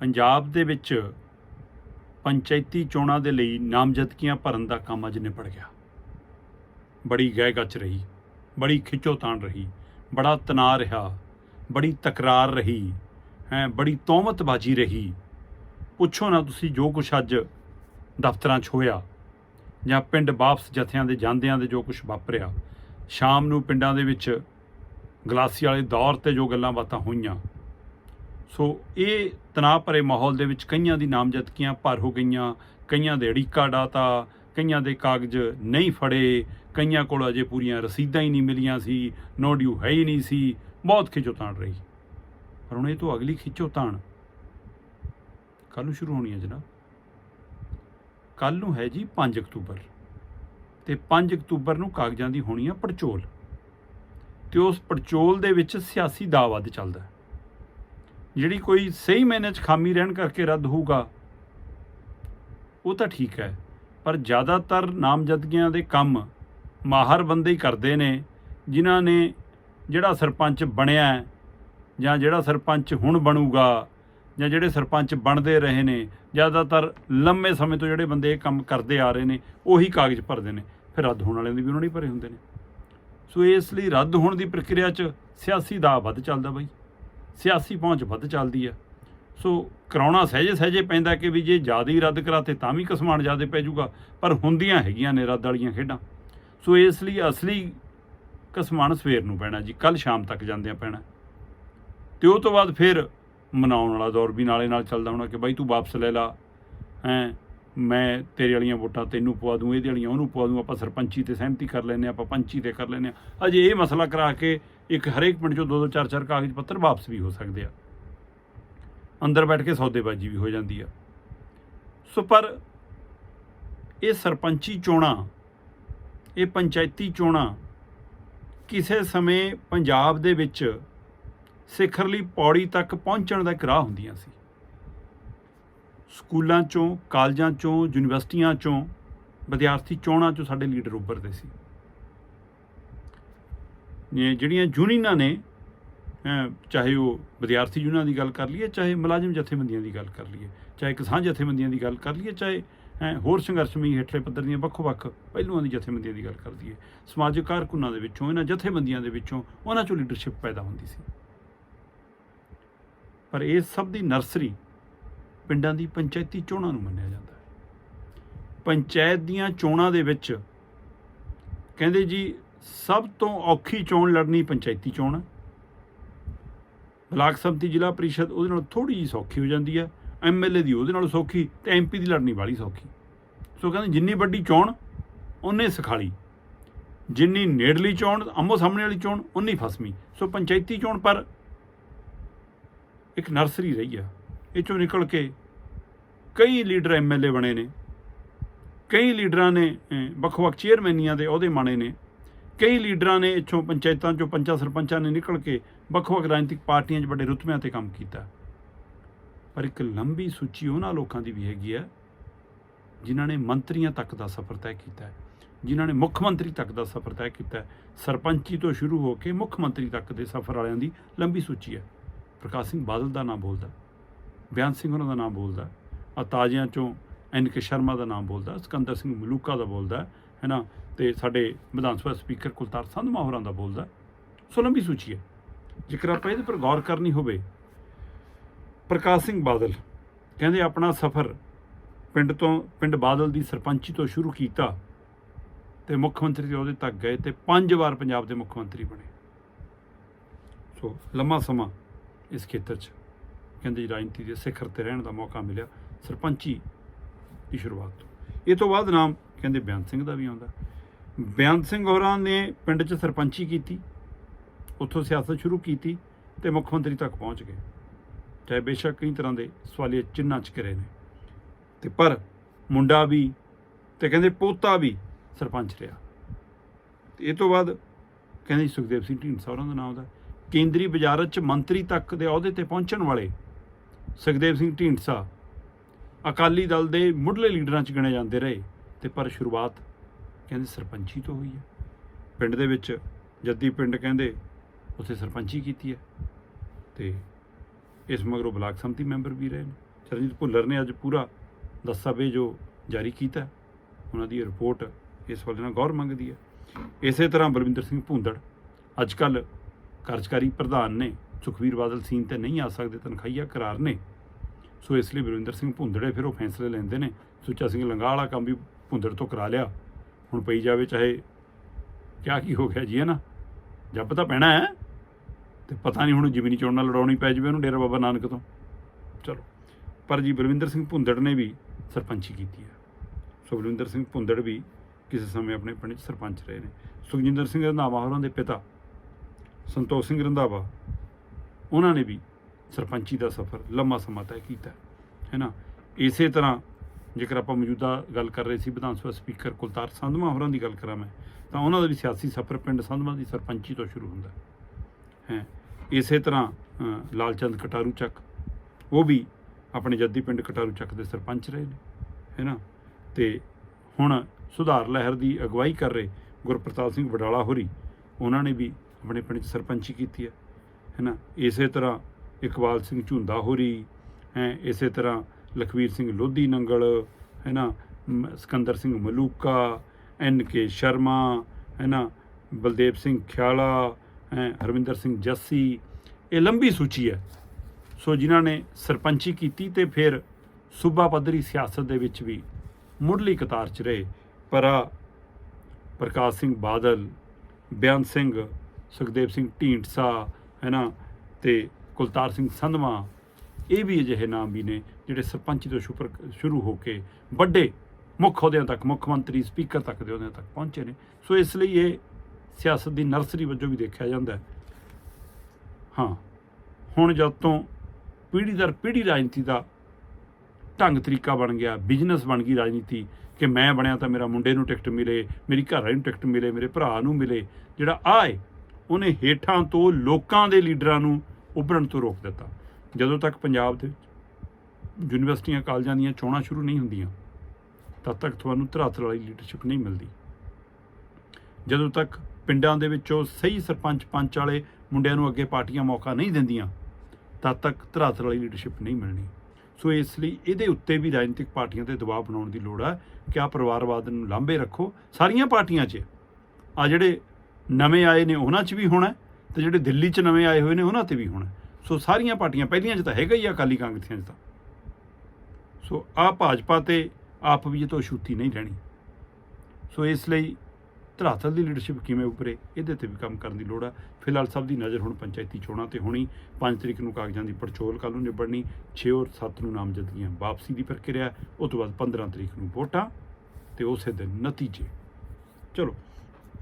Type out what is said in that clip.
ਪੰਜਾਬ ਦੇ ਵਿੱਚ ਪੰਚਾਇਤੀ ਚੋਣਾਂ ਦੇ ਲਈ ਨਾਮਜ਼ਦਗੀਆਂ ਭਰਨ ਦਾ ਕੰਮ ਅੱਜ ਨਿਬੜ ਗਿਆ। ਬੜੀ ਗਹਿ ਰਹੀ, ਬੜੀ ਖਿੱਚੋਤਾਣ ਰਹੀ, ਬੜਾ ਤਣਾਅ ਰਿਹਾ, ਬੜੀ ਤਕਰਾਰ ਰਹੀ, ਹੈ, ਬੜੀ ਤੋਮਤਬਾਜ਼ੀ ਰਹੀ। ਪੁੱਛੋ ਨਾ ਤੁਸੀਂ ਜੋ ਕੁਛ ਅੱਜ ਦਫ਼ਤਰਾਂ 'ਚ ਹੋਇਆ ਜਾਂ ਪਿੰਡ ਵਾਪਸ ਜਥਿਆਂ ਦੇ ਜਾਂਦਿਆਂ ਦੇ ਜੋ ਕੁਛ ਵਾਪਰਿਆ, ਸ਼ਾਮ ਨੂੰ ਪਿੰਡਾਂ ਦੇ ਵਿੱਚ ਗਲਾਸੀ ਵਾਲੇ ਦੌਰ ਤੇ ਜੋ ਗੱਲਾਂ ਬਾਤਾਂ ਹੋਈਆਂ ਸੋ ਇਹ ਤਣਾਅ ਭਰੇ ਮਾਹੌਲ ਦੇ ਵਿੱਚ ਕਈਆਂ ਦੀ ਨਾਮਜ਼ਦਗੀਆਂ ਭਰ ਹੋ ਗਈਆਂ, ਕਈਆਂ ਦੇ ਅੜੀਕਾ ਡਾਤਾ, ਕਈਆਂ ਦੇ ਕਾਗਜ਼ ਨਹੀਂ ਫੜੇ, ਕਈਆਂ ਕੋਲ ਅਜੇ ਪੂਰੀਆਂ ਰਸੀਦਾਂ ਹੀ ਨਹੀਂ ਮਿਲੀਆਂ ਸੀ, ਨੋ ਡਿਊ ਹੈ ਹੀ ਨਹੀਂ ਸੀ ਬਹੁਤ ਖਿੱਚੋਤਾਣ ਰਹੀ। ਪਰ ਹੁਣ ਇਹ ਤੋਂ ਅਗਲੀ ਖਿੱਚੋਤਾਣ ਕੱਲ ਨੂੰ ਸ਼ੁਰੂ ਹੋਣੀ ਹੈ ਜਨਾਬ। ਕੱਲ ਨੂੰ ਹੈ ਜੀ 5 ਅਕਤੂਬਰ। ਤੇ 5 ਅਕਤੂਬਰ ਨੂੰ ਕਾਗਜ਼ਾਂ ਦੀ ਹੋਣੀ ਆ ਪੜਚੋਲ। ਤੇ ਉਸ ਪੜਚੋਲ ਦੇ ਵਿੱਚ ਸਿਆਸੀ ਦਾਅਵਦ ਚੱਲਦਾ ਹੈ। ਜਿਹੜੀ ਕੋਈ ਸਹੀ ਮੈਨੇ ਚ ਖਾਮੀ ਰਹਿਣ ਕਰਕੇ ਰੱਦ ਹੋਊਗਾ, ਉਹ ਤਾਂ ਠੀਕ ਹੈ। ਪਰ ਜ਼ਿਆਦਾਤਰ ਨਾਮਜ਼ਦਗੀਆਂ ਦੇ ਕੰਮ ਮਾਹਰ ਬੰਦੇ ਹੀ ਕਰਦੇ ਨੇ, ਜਿਨ੍ਹਾਂ ਨੇ ਜਿਹੜਾ ਸਰਪੰਚ ਬਣਿਆ ਜਾਂ ਜਿਹੜਾ ਸਰਪੰਚ ਹੁਣ ਬਣੂਗਾ, ਜਾਂ ਜਿਹੜੇ ਸਰਪੰਚ ਬਣਦੇ ਰਹੇ ਨੇ, ਜ਼ਿਆਦਾਤਰ ਲੰਮੇ ਸਮੇਂ ਤੋਂ ਜਿਹੜੇ ਬੰਦੇ ਇਹ ਕੰਮ ਕਰਦੇ ਆ ਰਹੇ ਨੇ, ਉਹੀ ਕਾਗਜ਼ ਭਰਦੇ ਨੇ। ਫਿਰ ਰੱਦ ਹੋਣ ਵਾਲਿਆਂ ਦੇ ਵੀ ਉਹਨਾਂ ਨੇ ਭਰੇ ਹੁੰਦੇ ਨੇ। ਸੋ ਇਸ ਲਈ ਰੱਦ ਹੋਣ ਦੀ ਪ੍ਰਕਿਰਿਆ 'ਚ ਸਿਆਸੀ ਦਾ ਵੱਧ ਚੱਲਦਾ ਬਾਈ। ਸਿਆਸੀ ਪਹੁੰਚ ਵੱਧ ਚੱਲਦੀ ਆ। ਸੋ ਕਰਾਉਣਾ ਸਹਿਜੇ ਸਹਿਜੇ ਪੈਂਦਾ ਕਿ ਵੀ ਜੇ ਜ਼ਿਆਦਾ ਹੀ ਰੱਦ ਕਰਾਤੇ ਤਾਂ ਵੀ ਕਸਮਾਨ ਜ਼ਿਆਦਾ ਪੈ ਜਾਊਗਾ, ਪਰ ਹੁੰਦੀਆਂ ਹੈਗੀਆਂ ਨੇ ਰੱਦ ਵਾਲੀਆਂ ਖੇਡਾਂ। ਸੋ ਇਸ ਲਈ ਅਸਲੀ ਕਸਮਾਨ ਸਵੇਰ ਨੂੰ ਪੈਣਾ ਜੀ ਕੱਲ ਸ਼ਾਮ ਤੱਕ ਜਾਂਦਿਆਂ ਪੈਣਾ। ਤੇ ਉਹ ਤੋਂ ਬਾਅਦ ਫਿਰ ਮਨਾਉਣ ਵਾਲਾ ਦੌਰ ਵੀ ਨਾਲੇ ਨਾਲ ਚੱਲਦਾ ਹੋਣਾ ਕਿ ਬਾਈ ਤੂੰ ਵਾਪਸ ਲੈ ਲਾ, ਹੈਂ, ਮੈਂ ਤੇਰੇ ਵਾਲੀਆਂ ਵੋਟਾਂ ਤੈਨੂੰ ਪਵਾ ਦੂੰ, ਇਹਦੇ ਵਾਲੀਆਂ ਉਹਨੂੰ ਪਵਾ ਦੂੰ, ਆਪਾਂ ਸਰਪੰਚੀ ਤੇ ਸਹਿਮਤੀ ਕਰ ਲੈਨੇ ਆਪਾਂ ਪੰਚੀ ਤੇ ਕਰ ਲੈਨੇ ਆ ਅਜੇ ਇਹ ਮਸਲਾ ਕਰਾ ਕੇ ਇੱਕ ਹਰੇਕ ਪਿੰਡ ਚੋਂ ਦੋ ਦੋ, ਚਾਰ ਚਾਰ ਕਾਗਜ਼ ਪੱਤਰ ਵਾਪਸ ਵੀ ਹੋ ਸਕਦੇ ਆ। ਅੰਦਰ ਬੈਠ ਕੇ ਸੌਦੇਬਾਜ਼ੀ ਵੀ ਹੋ ਜਾਂਦੀ ਆ। ਸੋ ਪਰ ਇਹ ਸਰਪੰਚੀ ਚੋਣਾਂ, ਇਹ ਪੰਚਾਇਤੀ ਚੋਣਾਂ ਕਿਸੇ ਸਮੇਂ ਪੰਜਾਬ ਦੇ ਵਿੱਚ ਸਿਖਰਲੀ ਪੌੜੀ ਤੱਕ ਪਹੁੰਚਣ ਦਾ ਇੱਕ ਰਾਹ ਹੁੰਦੀਆਂ ਸੀ। ਸਕੂਲਾਂ ਚੋਂ, ਕਾਲਜਾਂ ਚੋਂ, ਯੂਨੀਵਰਸਿਟੀਆਂ ਚੋਂ, ਵਿਦਿਆਰਥੀ ਚੋਣਾਂ ਚੋਂ ਸਾਡੇ ਲੀਡਰ ਉੱਭਰਦੇ ਸੀ। ਜਿਹੜੀਆਂ ਯੂਨੀਅਨਾਂ ਨੇ ਚਾਹੇ ਉਹ ਵਿਦਿਆਰਥੀ ਯੂਨੀਅਨਾਂ ਦੀ ਗੱਲ ਕਰ ਲਈਏ, ਚਾਹੇ ਮੁਲਾਜ਼ਮ ਜਥੇਬੰਦੀਆਂ ਦੀ ਗੱਲ ਕਰ ਲਈਏ, ਚਾਹੇ ਕਿਸਾਨ ਜਥੇਬੰਦੀਆਂ ਦੀ ਗੱਲ ਕਰ ਲਈਏ, ਚਾਹੇ, ਅਹ ਹੋਰ ਸੰਘਰਸ਼ਮਈ ਹੇਠਲੇ ਪੱਧਰ ਦੀਆਂ ਵੱਖ-ਵੱਖ ਪਹਿਲੂਆਂ ਦੀ ਜਥੇਬੰਦੀਆਂ ਦੀ ਗੱਲ ਕਰ ਲਈਏ, ਸਮਾਜਿਕ ਕਾਰਕੁਨਾਂ ਦੇ ਵਿੱਚੋਂ, ਇਹਨਾਂ ਜਥੇਬੰਦੀਆਂ ਦੇ ਵਿੱਚੋਂ ਉਹਨਾਂ ਚੋਂ ਲੀਡਰਸ਼ਿਪ ਪੈਦਾ ਹੁੰਦੀ ਸੀ। ਪਰ ਇਹ ਸਭ ਦੀ ਨਰਸਰੀ ਪਿੰਡਾਂ ਦੀ ਪੰਚਾਇਤੀ ਚੋਣਾਂ ਨੂੰ ਮੰਨਿਆ ਜਾਂਦਾ ਹੈ। ਪੰਚਾਇਤ ਦੀਆਂ ਚੋਣਾਂ ਦੇ ਵਿੱਚ ਕਹਿੰਦੇ ਜੀ ਸਭ ਤੋਂ ਔਖੀ ਚੋਣ ਲੜਨੀ ਪੰਚਾਇਤੀ ਚੋਣ ਹੈ। ਬਲਾਕ ਸੰਮਤੀ ਜ਼ਿਲ੍ਹਾ ਪਰਿਸ਼ਦ ਉਹਦੇ ਨਾਲ ਥੋੜੀ ਜਿਹੀ ਸੌਖੀ ਹੋ ਜਾਂਦੀ ਹੈ। ਐਮਐਲਏ ਦੀ ਉਹਦੇ ਨਾਲ ਸੌਖੀ ਤੇ ਐਮਪੀ ਦੀ ਲੜਨੀ ਵਾਲੀ ਸੌਖੀ। ਸੋ ਕਹਿੰਦੇ ਜਿੰਨੀ ਵੱਡੀ ਚੋਣ ਉਹਨੇ ਸਖਾਲੀ। ਜਿੰਨੀ ਨੇੜਲੀ ਚੋਣ ਆਮੋ ਸਾਹਮਣੇ ਵਾਲੀ ਚੋਣ ਉਨੀ ਫਸਮੀ। ਸੋ ਪੰਚਾਇਤੀ ਚੋਣ ਪਰ ਇੱਕ ਨਰਸਰੀ ਰਹੀ ਆ ਇਹ ਚੋਂ ਨਿਕਲ ਕੇ ਕਈ ਲੀਡਰ ਐਮਐਲਏ ਬਣੇ ਨੇ। ਕਈ ਲੀਡਰਾਂ ਨੇ ਅਹ, ਵੱਖ-ਵੱਖ ਚੇਅਰਮੈਨੀਆਂ ਦੇ ਅਹੁਦੇ ਮਾਣੇ ਨੇ। ਕਈ ਲੀਡਰਾਂ ਨੇ ਇੱਥੋਂ ਪੰਚਾਇਤਾਂ ਚੋਂ ਪੰਚਾਂ ਸਰਪੰਚਾਂ ਨੇ ਨਿਕਲ ਕੇ ਵੱਖ-ਵੱਖ ਰਾਜਨੀਤਿਕ ਪਾਰਟੀਆਂ 'ਚ ਵੱਡੇ ਰੁਤਬਿਆਂ ਤੇ ਕੰਮ ਕੀਤਾ। ਪਰ ਇੱਕ ਲੰਬੀ ਸੂਚੀ ਉਹਨਾਂ ਲੋਕਾਂ ਦੀ ਵੀ ਹੈਗੀ ਹੈ ਜਿਨ੍ਹਾਂ ਨੇ ਮੰਤਰੀਆਂ ਤੱਕ ਦਾ ਸਫ਼ਰ ਤੈਅ ਕੀਤਾ ਹੈ। ਜਿਨ੍ਹਾਂ ਨੇ ਮੁੱਖ ਮੰਤਰੀ ਤੱਕ ਦਾ ਸਫ਼ਰ ਤੈਅ ਕੀਤਾ ਹੈ। ਸਰਪੰਚੀ ਤੋਂ ਸ਼ੁਰੂ ਹੋ ਕੇ ਮੁੱਖ ਮੰਤਰੀ ਤੱਕ ਦੇ ਸਫ਼ਰ ਵਾਲਿਆਂ ਦੀ ਲੰਬੀ ਸੂਚੀ ਹੈ। ਪ੍ਰਕਾਸ਼ ਸਿੰਘ ਬਾਦਲ ਦਾ ਨਾਮ ਬੋਲਦਾ, ਬਿਆਨ ਸਿੰਘ ਉਹਨਾਂ ਦਾ ਨਾਮ ਬੋਲਦਾ, ਆ ਤਾਜ਼ਿਆਂ ਚੋਂ ਐਨ ਕੇ ਸ਼ਰਮਾ ਦਾ ਨਾਮ ਬੋਲਦਾ, ਸਿਕੰਦਰ ਸਿੰਘ ਮਲੂਕਾ ਦਾ ਬੋਲਦਾ ਹੈ ਨਾ ਤੇ ਸਾਡੇ ਵਿਧਾਨ ਸਭਾ ਸਪੀਕਰ ਕੁਲਤਾਰ ਸੰਧਮਾ ਹੋਰਾਂ ਦਾ ਬੋਲਦਾ। ਸੋ ਲੰਬੀ ਸੂਚੀ ਹੈ। ਜੇਕਰ ਆਪਾਂ ਇਹਦੇ ਪਰ ਗੌਰ ਕਰਨੀ ਹੋਵੇ, ਪ੍ਰਕਾਸ਼ ਸਿੰਘ ਬਾਦਲ ਕਹਿੰਦੇ ਆਪਣਾ ਸਫ਼ਰ ਪਿੰਡ ਤੋਂ, ਪਿੰਡ ਬਾਦਲ ਦੀ ਸਰਪੰਚੀ ਤੋਂ ਸ਼ੁਰੂ ਕੀਤਾ ਤੇ ਮੁੱਖ ਮੰਤਰੀ ਦੇ ਅਹੁਦੇ ਤੱਕ ਗਏ ਤੇ ਪੰਜ ਵਾਰ ਪੰਜਾਬ ਦੇ ਮੁੱਖ ਮੰਤਰੀ ਬਣੇ। ਸੋ ਲੰਮਾ ਸਮਾਂ ਇਸ ਖੇਤਰ 'ਚ। ਕਹਿੰਦੇ ਜੀ, ਰਾਜਨੀਤੀ ਦੇ ਸਿਖਰ ਤੇ ਰਹਿਣ ਦਾ ਮੌਕਾ ਮਿਲਿਆ। ਸਰਪੰਚੀ ਦੀ ਸ਼ੁਰੂਆਤ ਤੋਂ। ਇਹ ਤੋਂ ਬਾਅਦ ਨਾਮ ਕਹਿੰਦੇ ਬੇਅੰਤ ਸਿੰਘ ਦਾ ਵੀ ਆਉਂਦਾ। ਬੇਅੰਤ ਸਿੰਘ ਹੋਰਾਂ ਨੇ ਪਿੰਡ 'ਚ ਸਰਪੰਚੀ ਕੀਤੀ, ਉੱਥੋਂ ਸਿਆਸਤ ਸ਼ੁਰੂ ਕੀਤੀ ਤੇ ਮੁੱਖ ਮੰਤਰੀ ਤੱਕ ਪਹੁੰਚ ਗਏ। ਚਾਹੇ ਬੇਸ਼ੱਕ ਕਈ ਤਰ੍ਹਾਂ ਦੇ ਸਵਾਲੀਆ ਚਿੰਨ੍ਹਾਂ 'ਚ ਕਰੇ ਨੇ। ਤੇ ਪਰ ਮੁੰਡਾ ਵੀ ਤੇ ਕਹਿੰਦੇ ਪੋਤਾ ਵੀ ਸਰਪੰਚ ਰਿਹਾ। ਤੇ ਇਹ ਤੋਂ ਬਾਅਦ ਕਹਿੰਦੇ ਜੀ ਸੁਖਦੇਵ ਸਿੰਘ ਢੀਂਡਸਾ ਉਹਨਾਂ ਦਾ ਨਾਮ ਦਾ ਕੇਂਦਰੀ ਬਾਜ਼ਾਰਤ 'ਚ ਮੰਤਰੀ ਤੱਕ ਦੇ ਅਹੁਦੇ ਤੇ ਪਹੁੰਚਣ ਵਾਲੇ ਸੁਖਦੇਵ ਸਿੰਘ ਢੀਂਡਸਾ ਅਕਾਲੀ ਦਲ ਦੇ ਮੁੱਢਲੇ ਲੀਡਰਾਂ 'ਚ ਗਿਣੇ ਜਾਂਦੇ ਰਹੇ ਤੇ ਪਰ ਸ਼ੁਰੂਆਤ ਕਹਿੰਦੇ ਸਰਪੰਚੀ ਤੋਂ ਹੋਈ ਹੈ। ਪਿੰਡ ਦੇ ਵਿੱਚ ਜੱਦੀ ਪਿੰਡ ਕਹਿੰਦੇ ਉੱਥੇ ਸਰਪੰਚੀ ਕੀਤੀ ਹੈ ਤੇ ਇਸ ਮਗਰੋਂ ਬਲਾਕ ਸੰਮਤੀ ਮੈਂਬਰ ਵੀ ਰਹੇ ਨੇ। ਚਰਨਜੀਤ ਭੁੱਲਰ ਨੇ ਅੱਜ ਪੂਰਾ ਦਸਤਾਵੇਜ਼ ਜੋ ਜਾਰੀ ਕੀਤਾ ਉਹਨਾਂ ਦੀ ਰਿਪੋਰਟ ਇਸ ਵੱਲ ਨਾਲ ਗੌਰ ਮੰਗਦੀ ਹੈ। ਇਸੇ ਤਰ੍ਹਾਂ ਬਲਵਿੰਦਰ ਸਿੰਘ ਭੁੰਦੜ ਅੱਜ ਕੱਲ ਕਾਰਜਕਾਰੀ ਪ੍ਰਧਾਨ ਨੇ ਸੁਖਵੀਰ ਬਾਦਲ ਸੀਨ ਤੇ ਨਹੀਂ ਆ ਸਕਦੇ, ਤਨਖਾਹੀਆ ਕਰਾਰ ਨੇ। ਸੋ ਇਸ ਲਈ ਬਲਵਿੰਦਰ ਸਿੰਘ ਭੁੰਦੜੇ ਫਿਰ ਉਹ ਫੈਸਲੇ ਲੈਂਦੇ ਨੇ। ਸੁੱਚਾ ਸਿੰਘ ਲੰਗਾਹ ਵਾਲਾ ਕੰਮ ਵੀ ਭੁੰਦੜ ਤੋਂ ਕਰਾ ਲਿਆ। ਹੁਣ ਪਈ ਜਾਵੇ ਚਾਹੇ ਕਿਆ ਕੀ ਹੋ ਗਿਆ ਜੀ, ਹੈ ਨਾ? ਜੱਬ ਤਾਂ ਪੈਣਾ ਹੈ। ਤੇ ਪਤਾ ਨਹੀਂ ਹੁਣ ਜ਼ਮੀਨੀ ਚੋਣ ਨਾਲ ਲੜਾਉਣੀ ਪੈ ਜਾਵੇ ਉਹਨੂੰ ਡੇਰਾ ਬਾਬਾ ਨਾਨਕ ਤੋਂ। ਚਲੋ। ਪਰ ਜੀ ਬਲਵਿੰਦਰ ਸਿੰਘ ਭੁੰਦੜ ਨੇ ਵੀ ਸਰਪੰਚੀ ਕੀਤੀ ਹੈ। ਸੋ ਬਲਵਿੰਦਰ ਸਿੰਘ ਭੁੰਦੜ ਵੀ ਕਿਸੇ ਸਮੇਂ ਆਪਣੇ ਪਿੰਡ 'ਚ ਸਰਪੰਚ ਰਹੇ ਨੇ। ਸੁਖਜਿੰਦਰ ਸਿੰਘ ਰੰਧਾਵਾ ਹੋਰਾਂ ਦੇ ਪਿਤਾ, ਸੰਤੋਖ ਸਿੰਘ ਰੰਧਾਵਾ, ਉਹਨਾਂ ਨੇ ਵੀ ਸਰਪੰਚੀ ਦਾ ਸਫ਼ਰ ਲੰਮਾ ਸਮਾਂ ਤੈਅ ਕੀਤਾ ਹੈ ਨਾ ਇਸੇ ਤਰ੍ਹਾਂ ਜੇਕਰ ਆਪਾਂ ਮੌਜੂਦਾ ਗੱਲ ਕਰ ਰਹੇ ਸੀ ਵਿਧਾਨ ਸਭਾ ਸਪੀਕਰ ਕੁਲਤਾਰ ਸੰਧਮਾ ਹੋਰਾਂ ਦੀ ਗੱਲ ਕਰਾਂ ਮੈਂ, ਤਾਂ ਉਹਨਾਂ ਦਾ ਵੀ ਸਿਆਸੀ ਸਫ਼ਰ ਪਿੰਡ ਸੰਧਮਾ ਦੀ ਸਰਪੰਚੀ ਤੋਂ ਸ਼ੁਰੂ ਹੁੰਦਾ, ਹੈ? ਇਸੇ ਤਰ੍ਹਾਂ ਲਾਲਚੰਦ ਕਟਾਰੂ ਚੱਕ, ਉਹ ਵੀ ਆਪਣੇ ਜੱਦੀ ਪਿੰਡ ਕਟਾਰੂ ਚੱਕ ਦੇ ਸਰਪੰਚ ਰਹੇ ਨੇ ਹੈ ਨਾ ਤੇ ਹੁਣ ਸੁਧਾਰ ਲਹਿਰ ਦੀ ਅਗਵਾਈ ਕਰ ਰਹੇ ਗੁਰਪ੍ਰਤਾਪ ਸਿੰਘ ਵਡਾਲਾ ਹੋਰੀ, ਉਹਨਾਂ ਨੇ ਵੀ ਆਪਣੇ ਪਿੰਡ 'ਚ ਸਰਪੰਚੀ ਕੀਤੀ ਹੈ ਹੈ ਨਾ ਇਸੇ ਤਰ੍ਹਾਂ ਇਕਬਾਲ ਸਿੰਘ ਝੁੰਦਾ ਹੋਰੀ, ਹੈ, ਇਸੇ ਤਰ੍ਹਾਂ ਲਖਵੀਰ ਸਿੰਘ ਲੋਧੀ ਨੰਗਲ ਹੈ ਨਾ ਮ- ਸਿਕੰਦਰ ਸਿੰਘ ਮਲੂਕਾ, ਐਨ ਕੇ ਸ਼ਰਮਾ ਹੈ ਨਾ ਬਲਦੇਵ ਸਿੰਘ ਖਿਆਲਾ, ਹੈ, ਹਰਵਿੰਦਰ ਸਿੰਘ ਜੱਸੀ, ਇਹ ਲੰਬੀ ਸੂਚੀ ਹੈ। ਸੋ ਜਿਨ੍ਹਾਂ ਨੇ ਸਰਪੰਚੀ ਕੀਤੀ ਤੇ ਫਿਰ ਸੂਬਾ ਪੱਧਰੀ ਸਿਆਸਤ ਦੇ ਵਿੱਚ ਵੀ ਮੁੱਢਲੀ ਕਤਾਰ 'ਚ ਰਹੇ, ਪਰ ਪ੍ਰਕਾਸ਼ ਸਿੰਘ ਬਾਦਲ, ਬਿਆਨ ਸਿੰਘ, ਸੁਖਦੇਵ ਸਿੰਘ ਢੀਂਡਸਾ ਹੈ ਨਾ ਤੇ ਕੁਲਤਾਰ ਸਿੰਘ ਸੰਧਵਾ, ਇਹ ਵੀ ਅਜਿਹੇ ਨਾਮ ਵੀ ਨੇ ਜਿਹੜੇ ਸਰਪੰਚੀ ਤੋਂ ਸ਼ੁਪਰ ਸ਼ੁਰੂ ਹੋ ਕੇ ਵੱਡੇ ਮੁੱਖ ਅਹੁਦਿਆਂ ਤੱਕ, ਮੁੱਖ ਮੰਤਰੀ, ਸਪੀਕਰ ਤੱਕ ਦੇ ਅਹੁਦਿਆਂ ਤੱਕ ਪਹੁੰਚੇ ਨੇ। ਸੋ ਇਸ ਲਈ ਇਹ ਸਿਆਸਤ ਦੀ ਨਰਸਰੀ ਵਜੋਂ ਵੀ ਦੇਖਿਆ ਜਾਂਦਾ ਹਾਂ। ਹੁਣ ਜਦ ਤੋਂ ਪੀੜ੍ਹੀ ਦਰ ਪੀੜ੍ਹੀ ਰਾਜਨੀਤੀ ਦਾ ਢੰਗ ਤਰੀਕਾ ਬਣ ਗਿਆ, ਬਿਜ਼ਨਸ ਬਣ ਗਈ ਰਾਜਨੀਤੀ, ਕਿ ਮੈਂ ਬਣਿਆ ਤਾਂ ਮੇਰਾ ਮੁੰਡੇ ਨੂੰ ਟਿਕਟ ਮਿਲੇ, ਮੇਰੀ ਘਰ ਨੂੰ ਟਿਕਟ ਮਿਲੇ, ਮੇਰੇ ਭਰਾ ਨੂੰ ਮਿਲੇ, ਜਿਹੜਾ ਆਏ ਉਹਨੇ ਹੇਠਾਂ ਤੋਂ ਲੋਕਾਂ ਦੇ ਲੀਡਰਾਂ ਨੂੰ ਉੱਭਰਨ ਤੋਂ ਰੋਕ ਦਿੱਤਾ। ਜਦੋਂ ਤੱਕ ਪੰਜਾਬ ਦੇ ਵਿੱਚ ਯੂਨੀਵਰਸਿਟੀਆਂ, ਕਾਲਜਾਂ ਦੀਆਂ ਚੋਣਾਂ ਸ਼ੁਰੂ ਨਹੀਂ ਹੁੰਦੀਆਂ, ਤਦ ਤੱਕ ਤੁਹਾਨੂੰ ਧਰਾਤਲ ਵਾਲੀ ਲੀਡਰਸ਼ਿਪ ਨਹੀਂ ਮਿਲਦੀ। ਜਦੋਂ ਤੱਕ ਪਿੰਡਾਂ ਦੇ ਵਿੱਚੋਂ ਸਹੀ ਸਰਪੰਚ ਪੰਚ ਵਾਲੇ ਮੁੰਡਿਆਂ ਨੂੰ ਅੱਗੇ ਪਾਰਟੀਆਂ ਮੌਕਾ ਨਹੀਂ ਦਿੰਦੀਆਂ, ਤਦ ਤੱਕ ਧਰਾਤਲ ਵਾਲੀ ਲੀਡਰਸ਼ਿਪ ਨਹੀਂ ਮਿਲਣੀ। ਸੋ ਇਸ ਲਈ ਇਹਦੇ ਉੱਤੇ ਵੀ ਰਾਜਨੀਤਿਕ ਪਾਰਟੀਆਂ ਤੇ ਦਬਾਅ ਬਣਾਉਣ ਦੀ ਲੋੜ ਹੈ ਕਿ ਆ ਪਰਿਵਾਰਵਾਦ ਨੂੰ ਲਾਂਭੇ ਰੱਖੋ ਸਾਰੀਆਂ ਪਾਰਟੀਆਂ 'ਚ। ਆ ਜਿਹੜੇ ਨਵੇਂ ਆਏ ਨੇ, ਉਹਨਾਂ 'ਚ ਵੀ ਹੋਣਾ। ਤੇ ਜਿਹੜੇ ਦਿੱਲੀ 'ਚ ਨਵੇਂ ਆਏ ਹੋਏ ਨੇ ਉਹਨਾਂ ਤੇ ਵੀ ਹੋਣਾ। ਸੋ ਸਾਰੀਆਂ ਪਾਰਟੀਆਂ, ਪਹਿਲੀਆਂ 'ਚ ਤਾਂ ਹੈਗਾ ਹੀ ਆ ਅਕਾਲੀ ਕਾਂਗਰਸੀਆਂ 'ਚ ਤਾਂ। ਸੋ ਆ ਭਾਜਪਾ ਤੇ ਆਪ ਵੀ ਇਹ ਤੋਂ ਛੁੱਟੀ ਨਹੀਂ ਰਹਿਣੀ ਸੋ ਇਸ ਲਈ ਧਰਾਤਲ ਦੀ ਲੀਡਰਸ਼ਿਪ ਕਿਵੇਂ ਉੱਪਰੇ ਇਹਦੇ ਤੇ ਵੀ ਕੰਮ ਕਰਨ ਦੀ ਲੋੜ ਆ। ਫਿਲਹਾਲ ਸਭ ਦੀ ਨਜ਼ਰ ਹੁਣ ਪੰਚਾਇਤੀ ਚੋਣਾਂ ਤੇ ਹੋਣੀ। 5 ਤਰੀਕ ਨੂੰ ਕਾਗਜ਼ਾਂ ਦੀ ਪੜਚੋਲ ਕੱਲ੍ਹ ਨੂੰ ਨਿਬੜਨੀ। 6 ਔਰ 7 ਨੂੰ ਨਾਮਜ਼ਦਗੀਆਂ ਵਾਪਸੀ ਦੀ ਪ੍ਰਕਿਰਿਆ। ਉਹ ਤੋਂ ਬਾਅਦ 15 ਤਰੀਕ ਨੂੰ ਵੋਟਾਂ ਤੇ ਉਸੇ ਦਿਨ ਨਤੀਜੇ। ਚਲੋ